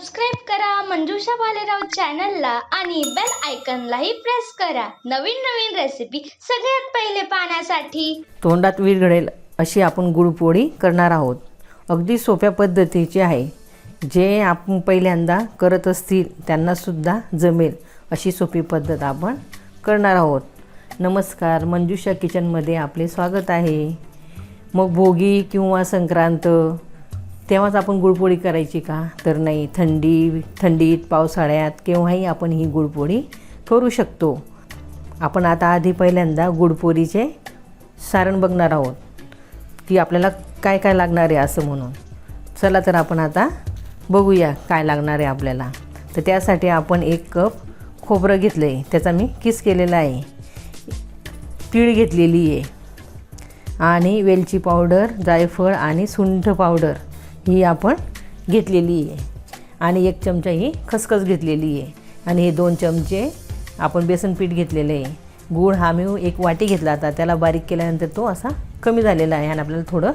Subscribe करा मंजुषा भालेराव चॅनलला आणि बेल आयकनलाही प्रेस करा. नवीन नवीन रेसिपी सगळ्यात पहिले पाहण्यासाठी. तोंडात विरघळेल अशी आपण गुळपोळी करणार आहोत. अगदी सोप्या पद्धतीची आहे. जे आपण पहिल्यांदा करत असतील त्यांनासुद्धा जमेल अशी सोपी पद्धत आपण करणार आहोत. नमस्कार मंजुषा किचनमध्ये आपले स्वागत आहे. मग भोगी किंवा संक्रांत तेव्हाच आपण गुळपोळी करायची का? तर नाही थंडी थंडीत पावसाळ्यात केव्हाही आपण ही गुळपोळी करू शकतो. आपण आता आधी पहिल्यांदा गुळपोळीचे सारण बघणार आहोत. की आपल्याला काय काय लागणार आहे असं म्हणून. चला तर आपण आता बघूया काय लागणार आहे आपल्याला. तर त्यासाठी आपण एक कप खोबरं घेतलं आहे त्याचा मी किस केलेला आहे. तीळ घेतलेली आहे. आणि वेलची पावडर जायफळ आणि सुंठ पावडर. ही आपण घेतलेली आहे. आणि एक चमचा ही खसखस घेतलेली आहे. आणि हे दोन चमचे आपण बेसन पीठ घेतलेले आहे. गूळ हा मी एक वाटी घेतला होता त्याला बारीक केल्यानंतर तो असा कमी झालेला आहे आणि आपल्याला थोडं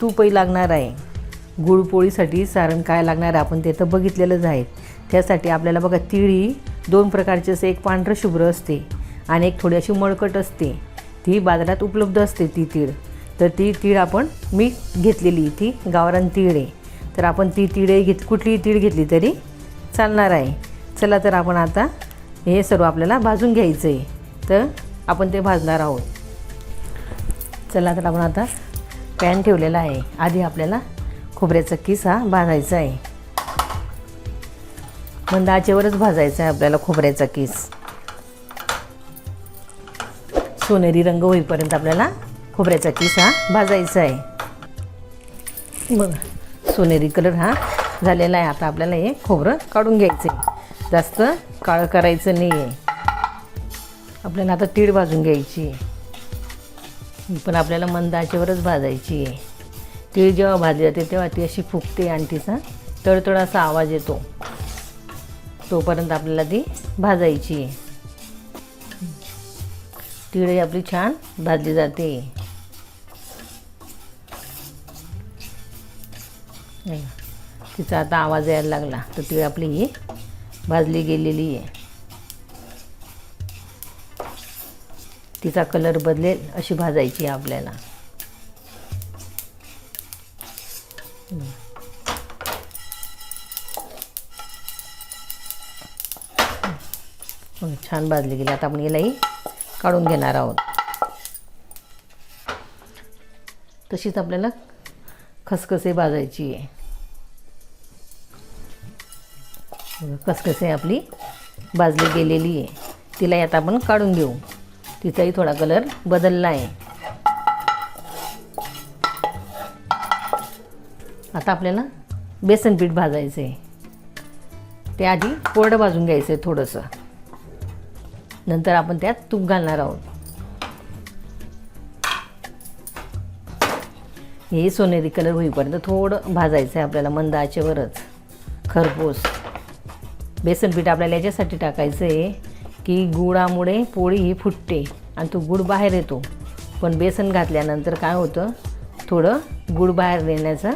तूपही लागणार आहे. गुळपोळीसाठी सारण काय लागणार आहे आपण ते तर बघितलेलंच आहे. त्यासाठी आपल्याला बघा तिळी दोन प्रकारची असते एक पांढरं शुभ्र असते आणि एक थोडी अशी मळकट असते. ती बाजारात उपलब्ध असते ती तीळ. तर ती तीळ आपण मी घेतलेली ती गावरान तीळ. आहे तर आपण ती तिळे घेत कुठलीही तीळ घेतली तरी चालणार आहे. चला तर आपण आता हे सर्व आपल्याला भाजून घ्यायचं आहे तर आपण ते भाजणार आहोत. चला तर आपण आता पॅन ठेवलेला आहे. आधी आपल्याला खोबऱ्याचा किस हा भाजायचा आहे. मंद आचेवरच भाजायचा आहे आपल्याला खोबऱ्याचा किस. सोनेरी रंग होईपर्यंत आपल्याला खोबऱ्याचा किस हा? भाजायचा आहे. बघा सोनेरी कलर हा? झालेला आहे. आता आपल्याला हे खोबरं काढून घ्यायचं आहे जास्त काळं करायचं नाही आहे आपल्याला आता तीळ भाजून घ्यायची. आहे पण आपल्याला मंद आचेवरच भाजायची आहे. तीळ जेव्हा भाजली जाते तेव्हा ती अशी फुगते आणि तिचा तळतळ असा आवाज येतो. तोपर्यंत आपल्याला ती भाजायची आहे. तीळ आपली छान भाजली जाते. नाही. तिचा आता आवाज यायला लागला. तर ती आपली ही भाजली गेलेली आहे. तिचा कलर बदलेल अशी भाजायची आहे आपल्याला. छान भाजली गेली. आता आपण यालाही काढून घेणार आहोत. तशीच आपल्याला खसखसे भाजायची आहे. कसकसे आपली भाजली गेलेली आहे. तिलाही आता आपण काढून घेऊ. तिचाही थोडा कलर बदलला आहे. आता आपल्याला बेसन पीठ भाजायचं आहे ते आधी कोरडं भाजून घ्यायचं आहे थोडंसं. नंतर आपण त्यात तूप घालणार आहोत. हे सोनेरी कलर होईपर्यंत थोडं भाजायचं आहे आपल्याला मंद आचेवरच. खरपूस. बेसन पीठ आपल्याला याच्यासाठी टाकायचं आहे की गुळामुळे पोळी ही फुटते आणि तो गुळ बाहेर येतो. पण बेसन घातल्यानंतर काय होतं? थोडं गुळ बाहेर येण्याचं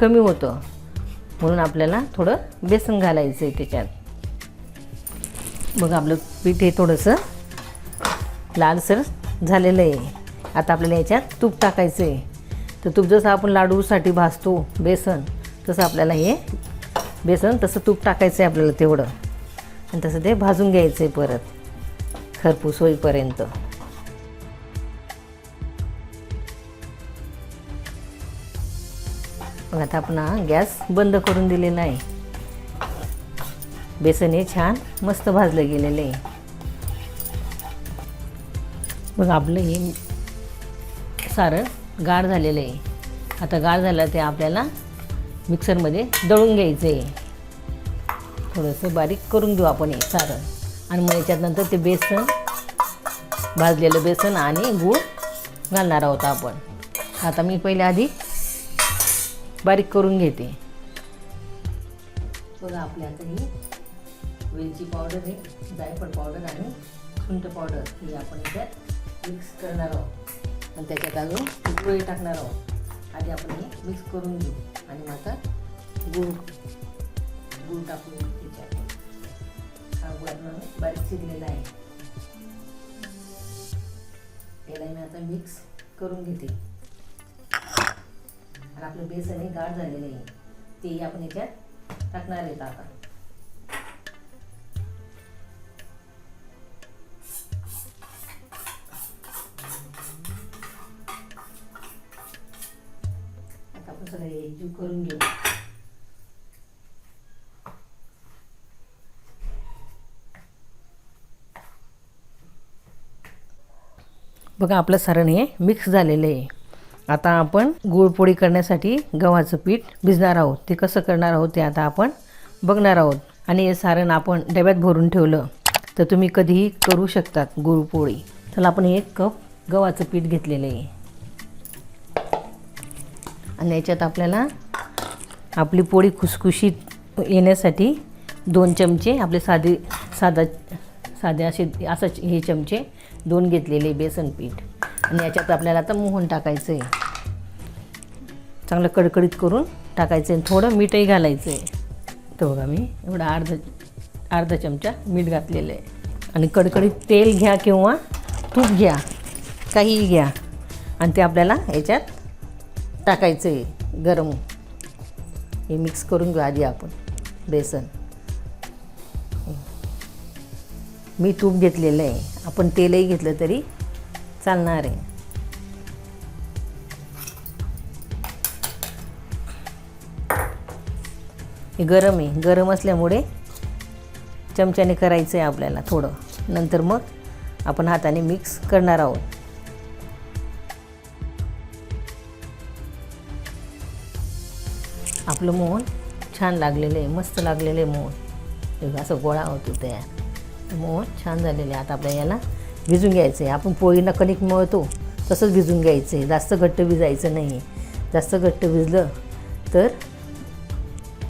कमी होतं. म्हणून आपल्याला थोडं बेसन घालायचं आहे त्याच्यात. मग आपलं पीठ हे थोडंसं लालसर झालेलं आहे. आता आपल्याला याच्यात तूप टाकायचं आहे तर तूप जसं आपण लाडूसाठी भाजतो बेसन तसं आपल्याला हे बेसन तसं तूप टाकायचं आहे आपल्याला तेवढं. आणि तसं ते भाजून घ्यायचं आहे परत खरपूस होईपर्यंत. मग आता आपण हा गॅस बंद करून दिलेला आहे. बेसन हे छान मस्त भाजलं गेलेलं आहे. मग आपलं हे सारण गार झालेलं आहे. आता गार झालं ते आपल्याला मिक्सरमध्ये दळून घ्यायचं. आहे थोडंसं बारीक करून घेऊ आपण हे सारण. आणि मग याच्यानंतर ते बेसन भाजलेलं बेसन आणि गूळ घालणार आहोत आपण. आता मी पहिले आधी बारीक करून घेते. बघा आपल्या आता ही वेलची पावडर आहे जायफळ पावडर आणि सुंट पावडर ही आपण याच्यात मिक्स करणार आहोत. आणि त्याच्यात अजून पोळी टाकणार आहोत. आधी आपण हे मिक्स करून घेऊ. आणि मग आता गुळ गुळ टाकून त्याच्यात हा वरण बारीक चिरलेला आहे. याला मी आता मिक्स करून घेते. आणि आपलं बेसन हे गाठ झालेलं आहे. तेही आपण याच्यात टाकणार आहेत आता. आता एकजीव करून घेऊ बघा आपलं सारण हे मिक्स झालेलं आहे. आता आपण गुळपोळी करण्यासाठी गव्हाचं पीठ भिजणार आहोत. ते कसं करणार आहोत ते आता आपण बघणार आहोत. आणि हे सारण आपण डब्यात भरून ठेवलं तर तुम्ही कधीही करू शकतात गुळपोळी चला आपण एक कप गव्हाचं पीठ घेतलेलं आहे. आणि याच्यात आपल्याला आपली पोळी खुसखुशीत येण्यासाठी दोन चमचे आपले साधे साधा साधे असे असं हे चमचे दोन घेतलेले बेसन पीठ. आणि याच्यात आपल्याला आता मोहन टाकायचं आहे चांगलं कडकडीत करून टाकायचं आहे थोडं मीठही घालायचं आहे तर बघा मी एवढा अर्धा अर्धा चमचा मीठ घातलेलं आहे. आणि कडकडीत तेल घ्या किंवा तूप घ्या काहीही घ्या. आणि ते आपल्याला याच्यात टाकायचं आहे गरम. हे मिक्स करून घेऊ आधी आपण. बेसन. मी तूप घेतलेलं आहे. आपण तेलही घेतलं तरी चालणार आहे. हे गरम आहे. गरम असल्यामुळे चमच्याने करायचं आहे आपल्याला थोडं. नंतर मग आपण हाताने मिक्स करणार आहोत. आपलं मोहन छान लागलेलं आहे मस्त लागलेलं आहे मोहन. असं गोळा होतो तयार मोहन छान झालेलं आहे. आता आपल्या याला भिजून घ्यायचं आहे आपण पोळीला कणिक मळतो तसंच भिजून घ्यायचं आहे जास्त घट्ट भिजायचं नाही आहे जास्त घट्ट भिजलं तर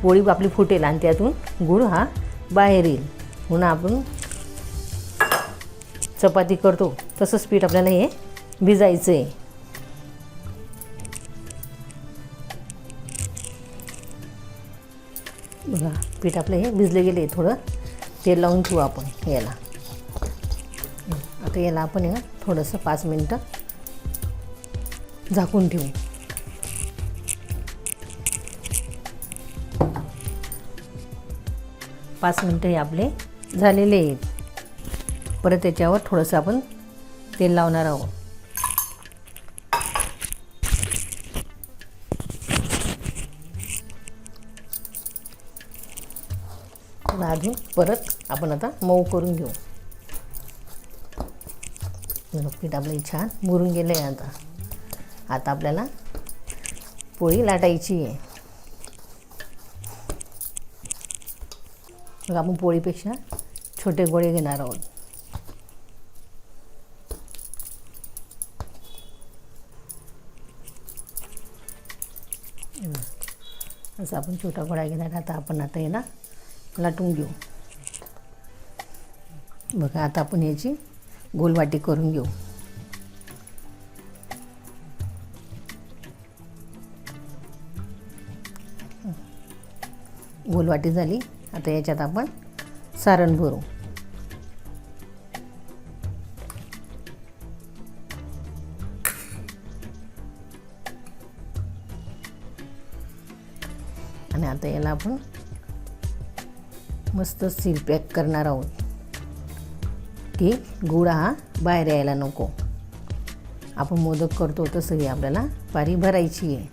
पोळी आपली फुटेल आणि त्यातून गुळ हा बाहेर येईल. म्हणून आपण चपाती करतो. तसंच पीठ आपल्याला हे भिजायचं आहे पीठ आपलं हे भिजले गेले थोडं तेल लावून ठेवू आपण याला. आता याला आपण हे थोडंसं पाच मिनटं झाकून ठेवू. पाच मिनटं हे आपले झालेले आहेत. परत त्याच्यावर थोडंसं आपण तेल लावणार आहोत. आणि परत आपण आता मऊ करून घेऊ. पीठ आपलं हे छान मुरून गेलं आहे आता. आता आपल्याला पोळी लाटायची आहे. मग आपण पोळीपेक्षा छोटे गोळे घेणार आहोत. असं आपण छोटा गोळा घेणार. आता आपण आता आहे ना लाटून घेऊ. बघा आता आपण याची गोलवाटी करून घेऊ. गोलवाटी झाली. आता याच्यात आपण सारण भरू. आणि आता याला आपण मस्त सील पॅक करणार आहोत. की गुळ हा बाहेर यायला नको. आपण मोदक करतो तसं ही आपल्याला पारी भरायची आहे.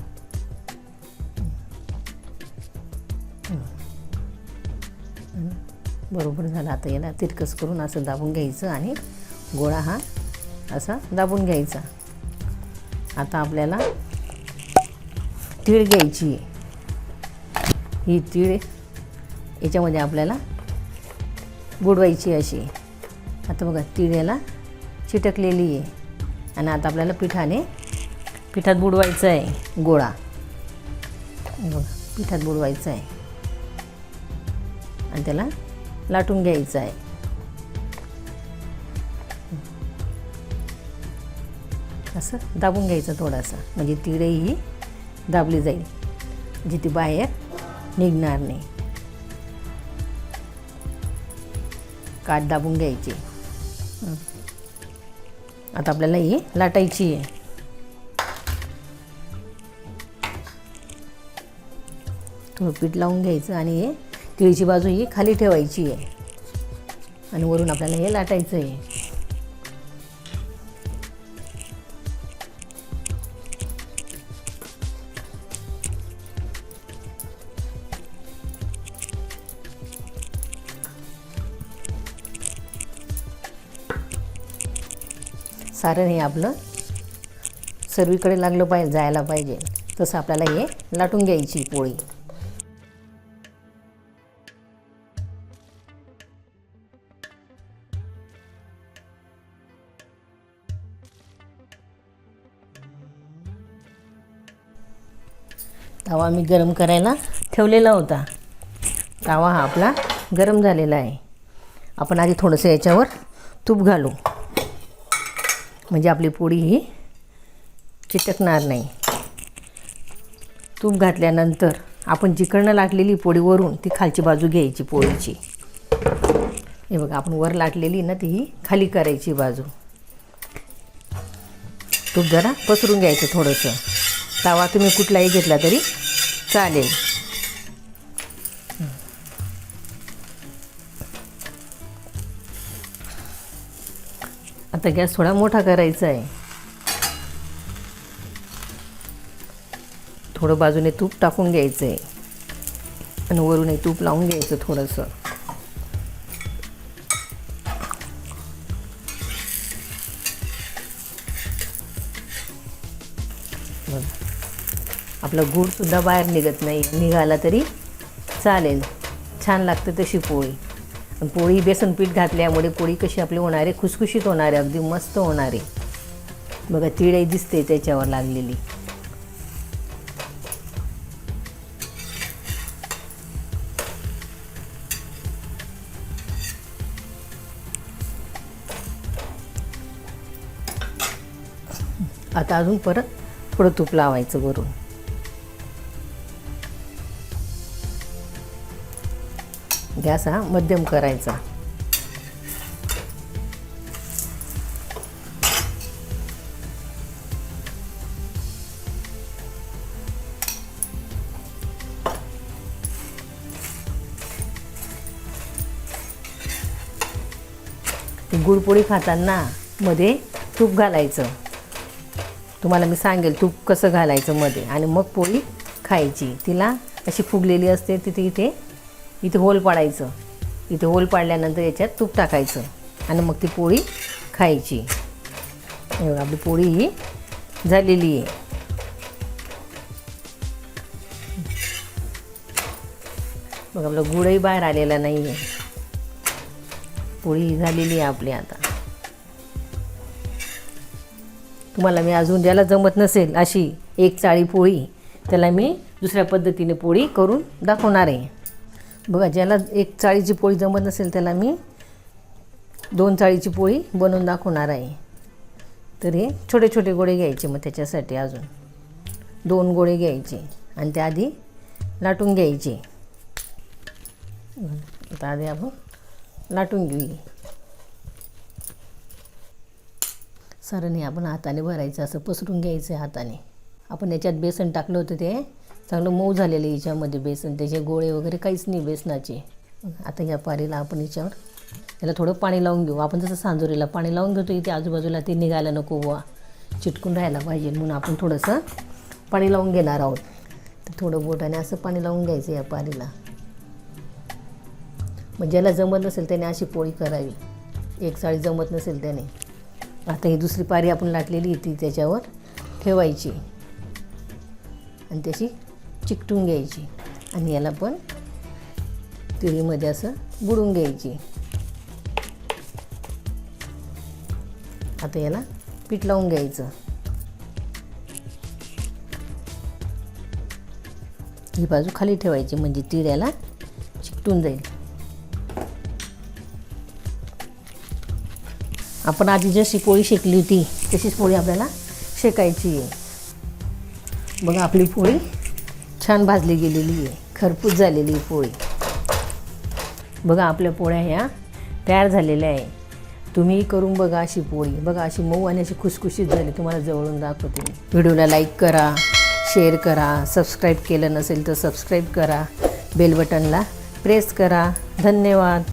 बरोबर झालं. आता याला तिरकस करून असं दाबून घ्यायचं आणि गोळा हा असा दाबून घ्यायचा. आता आपल्याला तीळ घ्यायची आहे. ही तीळ याच्यामध्ये आपल्याला बुडवायची अशी. आता बघा तीळ याला चिटकलेली आहे. आणि आता आपल्याला पिठाने पिठात बुडवायचं आहे गोळा. बघा पिठात बुडवायचं आहे. आणि त्याला लाटून घ्यायचं आहे. असं दाबून घ्यायचं थोडासा. म्हणजे तिळही दाबली जाईल. जिथे ती बाहेर निघणार नाही. काठ दाबून घ्यायची. आता आपल्याला ही लाटायची आहे. थोडं पीठ लावून घ्यायचं आणि हे तिळीची बाजू ही खाली ठेवायची आहे. आणि वरून आपल्याला हे लाटायचं आहे. सारण हे आपलं सर्वीकडे लागलं पाहिजे जायला पाहिजे. तसं आपल्याला हे लाटून घ्यायची पोळी. तवा मी गरम करायला ठेवलेला होता. तवा हा आपला गरम झालेला आहे. आपण आधी थोडंसं याच्यावर तूप घालू. म्हणजे आपली पोळी ही चिटकणार नाही. तूप घातल्यानंतर आपण जिकडनं लाटलेली पोळी वरून ती खालची बाजू घ्यायची पोळीची. हे बघा आपण वर लाटलेली ना ती ही खाली करायची बाजू. तूप जरा पसरून घ्यायचं थोडंसं. तवा तुम्ही कुठलाही घेतला तरी चालेल. आता गॅस थोडा मोठा करायचा आहे. थोडं बाजूने तूप टाकून घ्यायचं आहे आणि वरूनही तूप लावून घ्यायचं थोडंसं. आपला आपलं गूळसुद्धा बाहेर निघत नाही. निघाला तरी चालेल. छान लागते तशी पोळी. आणि पोळी बेसन पीठ घातल्यामुळे पोळी कशी आपली होणार आहे खुसखुशीत होणार आहे अगदी मस्त होणार आहे. बघा तिळही दिसते त्याच्यावर लागलेली. आता अजून परत थोडं तूप लावायचं वरून. गॅस हा मध्यम करायचा. गुळपोळी खाताना मध्ये तूप घालायचं. तुम्हाला मी सांगेल तूप कसं घालायचं मध्ये. आणि मग पोळी खायची. तिला अशी फुगलेली असते तिथे इथे इथे होल पाडायचं. इथे होल पाडल्यानंतर याच्यात तूप टाकायचं. आणि मग ती पोळी खायची. आपली पोळी ही झालेली आहे. मग आपलं गुळही बाहेर आलेला नाही आहे पोळी झालेली आहे आपली आता. तुम्हाला मी अजून ज्याला जमत नसेल अशी एक चाळी पोळी त्याला मी दुसऱ्या पद्धतीने पोळी करून दाखवणार आहे. बघा ज्याला एक चाळीची पोळी जमत नसेल त्याला मी दोन चाळीची पोळी बनवून दाखवणार आहे. तर हे छोटे छोटे गोळे घ्यायचे मग त्याच्यासाठी अजून. दोन गोळे घ्यायचे आणि त्या आधी लाटून घ्यायचे. आता आधी आपण लाटून घेऊ सारण हे आपण हाताने भरायचं असं पसरून घ्यायचं आहे हाताने. आपण याच्यात बेसन टाकलं होतं ते. चांगलं मऊ झालेलं आहे याच्यामध्ये बेसन त्याचे गोळे वगैरे काहीच नाही बेसनाचे. आता या पारीला आपण याच्यावर याला थोडं पाणी लावून घेऊ. आपण जसं सांजोरीला पाणी लावून घेतो इथे आजूबाजूला ते निघायला नको बुवा. चिटकून राहायला पाहिजे म्हणून आपण थोडंसं पाणी लावून घेणार आहोत. तर थोडं बोटाने असं पाणी लावून घ्यायचं या पारीला. मग ज्याला जमत नसेल त्याने अशी पोळी करावी. एक साळी जमत नसेल त्याने. आता ही दुसरी पारी आपण लाटलेली ती त्याच्यावर ठेवायची. आणि त्याची चिकटून घ्यायची आणि याला पण तिळीमध्ये असं बुडून घ्यायची. आता याला पीठ लावून घ्यायचं. ही बाजू खाली ठेवायची म्हणजे तीळ याला चिकटून जाईल. आपण आधी जशी पोळी शेकली होती तशीच पोळी आपल्याला शेकायची आहे. बघा आपली पोळी छान भाजली गेलेली आहे. खरपूस झालेली आहे पोळी. बघा आपल्या पोळ्या ह्या तयार झालेल्या आहे. तुम्ही करून बघा अशी पोळी. बघा अशी मऊ आणि अशी खुसखुशीत झाली. तुम्हाला जवळून दाखवते मी. व्हिडिओला लाईक करा शेअर करा. सबस्क्राईब केलं नसेल तर सबस्क्राईब करा. बेल बटनला प्रेस करा. धन्यवाद.